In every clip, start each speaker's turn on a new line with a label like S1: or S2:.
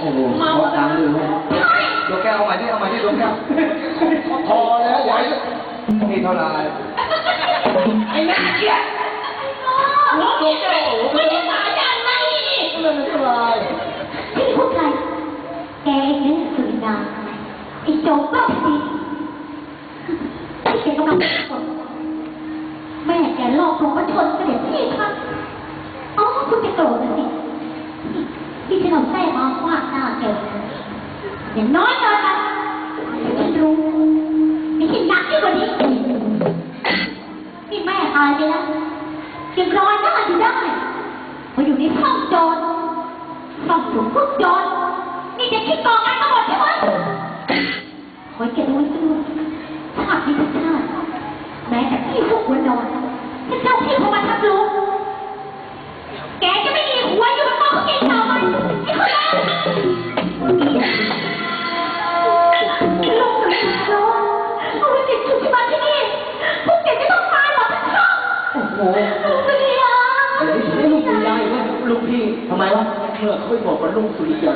S1: โอ้โหเพราะดังเลยเว้ยดวงแก้วเอาใหม่ดิเอาใหม่ดิดวงแก้วพอแล้วไหวนี่เท่าไหร
S2: ไอ้หน้าเกลียดหัวโกรธโอ้โหไม่ได้มาจากไหน
S1: เรื่องเท่าไหร
S3: ที่พูดไรแกเองนี่ยสุรินดไอ้โจ๊กบ้าสิที่แกกำลังเป็นคนแม่แกหลอกลวงมาชนเสด็จพี่ท่านอ๋อคุณจะโกรธสิ ที่ฉันเอาแท้มาฟาดหน้าแกอย่างน้อยเลยนะฉันรู้ไม่ใช่หนักยิ่กว่านี้นี่แม่ตายไปแล้วยังรอยหน้าอยู่ได้มาอยู่ในห้องโจรต้องถูกคุกโยนนี่จะคิดก่อการทั้งหมดใช่ไหมขอให้แกรู้ไว้ด้วยชาตินี้ทุกชาติแม้แต่พี่พวกหัวนอนถ้าเจ้าพี่พวกมันทับรู้ กสุริยา
S1: เดี๋ยวนี้ถึงลูกสุริยาอีกแล้วลูกพี่ทำไมวะเมื่อเขาไปบอกว่าลูกสุริยา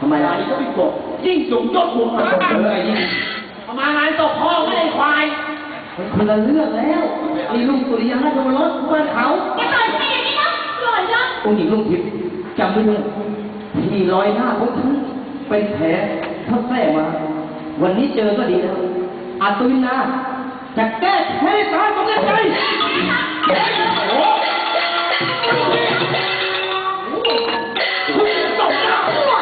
S1: ทำไมล่ะนี่ก็ไปบอกยิ่งสูงยอดหัวเออไอ้นี่
S2: เอามางานศพพ่อไม่ได้ควาย
S1: มันคนละเรื่องแล้วนี่ลูกสุริยาราชวรสบ้านเขา
S3: แกปล่อยให้อย่างนี้นะปล่อยนะ
S1: องค์หญิงลูกทิพย์จำไว้เลยที่รอยหน้าของฉันเป็นแผลทับแท้มา วันนี้เจอก็ดีแล้วอาตุวินาจะแก้แค้นให้ตายสำเร็จใจ
S2: โอ้คุณตกหน้าพ่อ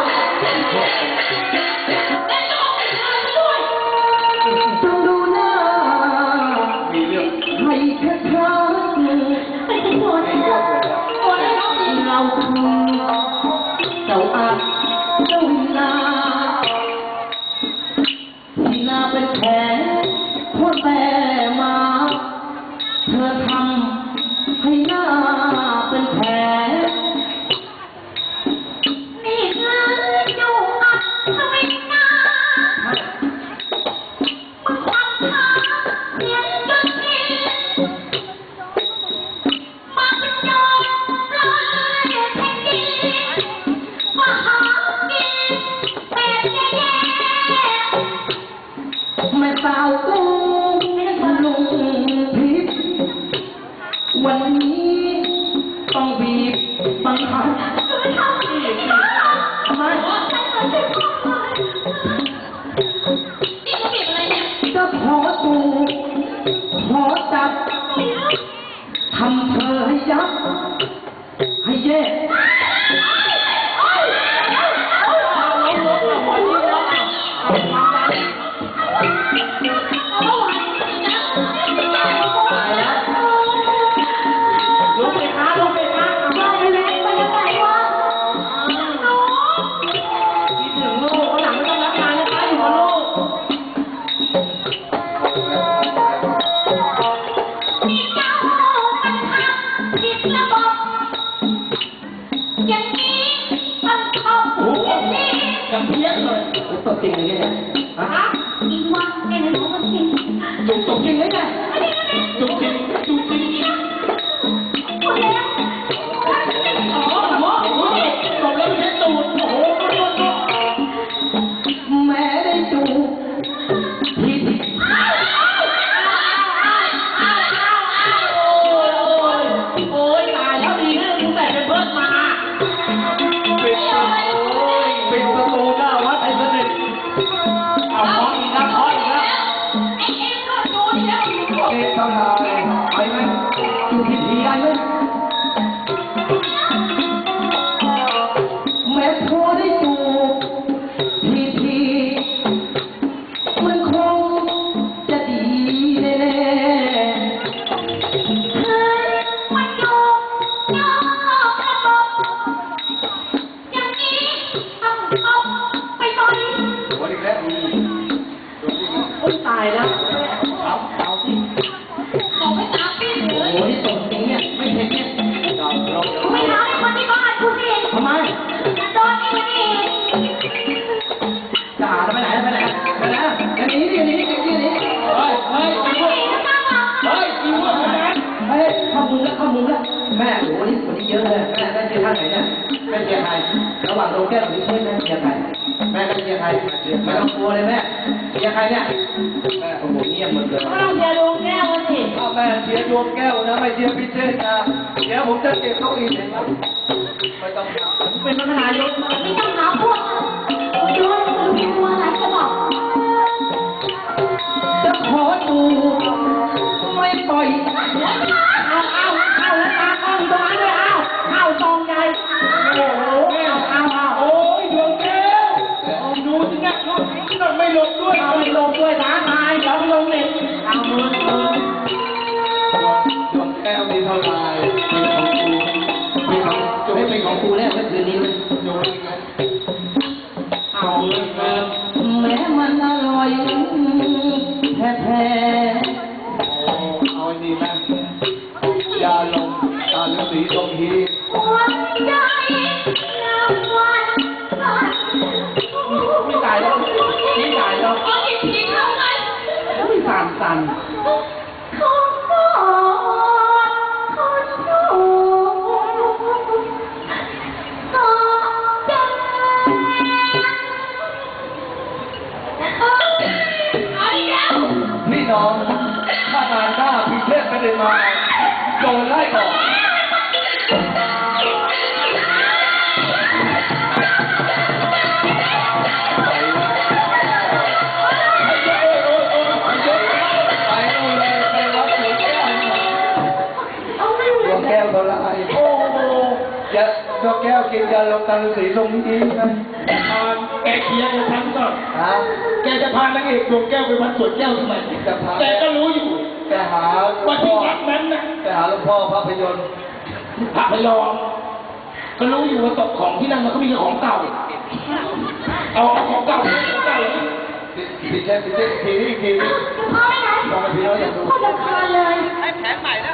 S1: จงดูหน้า
S2: มีเรื่อง
S1: ให้ชัดชัด
S3: ไปถึงหัวที่สุดหัวแล้ว
S1: เราคือ วันนี้ เพี้
S3: ยนเลย
S1: ตบจ
S2: ริงเลย
S1: เนี่ยฮะจุกตบจริงเลยเนี่ย
S2: จุกจิกจุ นนี้วันนี้เย
S1: อะเลยแม่แม่เจ
S3: อ
S1: ท่านไหนเนี่ยแม่เจอใครระหว่างโรงแก้วหรือเช่นแม่เจอใคร
S4: รไม่ต้องกลัวเลยแม่เชียร์ใครเนี่ยแม่โอ้โหเงียบหมดเลย
S5: ก็ต้องเชียร์ดวงแก้วสิ
S4: ถ้าแม่เชียร์ดวงแก้วนะไม่เชียร์พิเชษนะเดี๋ยวผมจะเก็บเก้าอี้เห็นไหมไม่ต้องทำ
S5: เป็นประธานยกมา
S2: ไม่ต้องหา กู
S5: แน่เมื่อ
S4: คืนนี้มันโย
S2: ไม่
S4: ดวงแก้วเท่าไหร่
S5: โอ้โห
S4: จะดวงแก้วกินยาลมตาฤาษีตรงนี้ไหม
S5: ทานแกเคลียร์กับฉันก่อน
S4: ฮะ
S5: แกจะพานางเอกดวงแก้วไปวัดสวนแก้วทำไม
S4: จะพา
S5: แกก็รู้อยู่
S4: จะหาหลว
S5: ว่าง
S4: พ่
S5: ที่
S4: อ
S5: วัดนั้นนะ
S4: จะหาหลวงพ่อภาพยนตร์
S5: พระพยอมก็รู้อยู่ว่าตกของที่นั่นมันก็มีแต่ของเก่าเอาเอาของเก่าของเก่า
S4: พี่เทพพี่เทพทีนี้อีกทีนี้
S2: พ่อไปไหน
S4: มองไปพี่น้องอยากดู
S2: พ่อจะทานเลย
S3: ไอ้แผงใหม่นะ
S2: ทำไมทำไม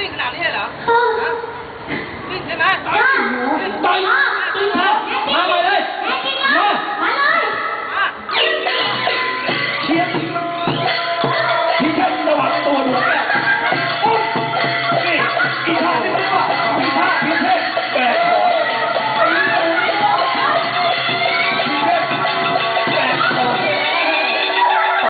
S3: พุ่งจะดิ้นขนาดนี้เหรอ
S2: เออ
S3: ดิ้นใช่ไหม
S5: ตายตายจริงเหรอ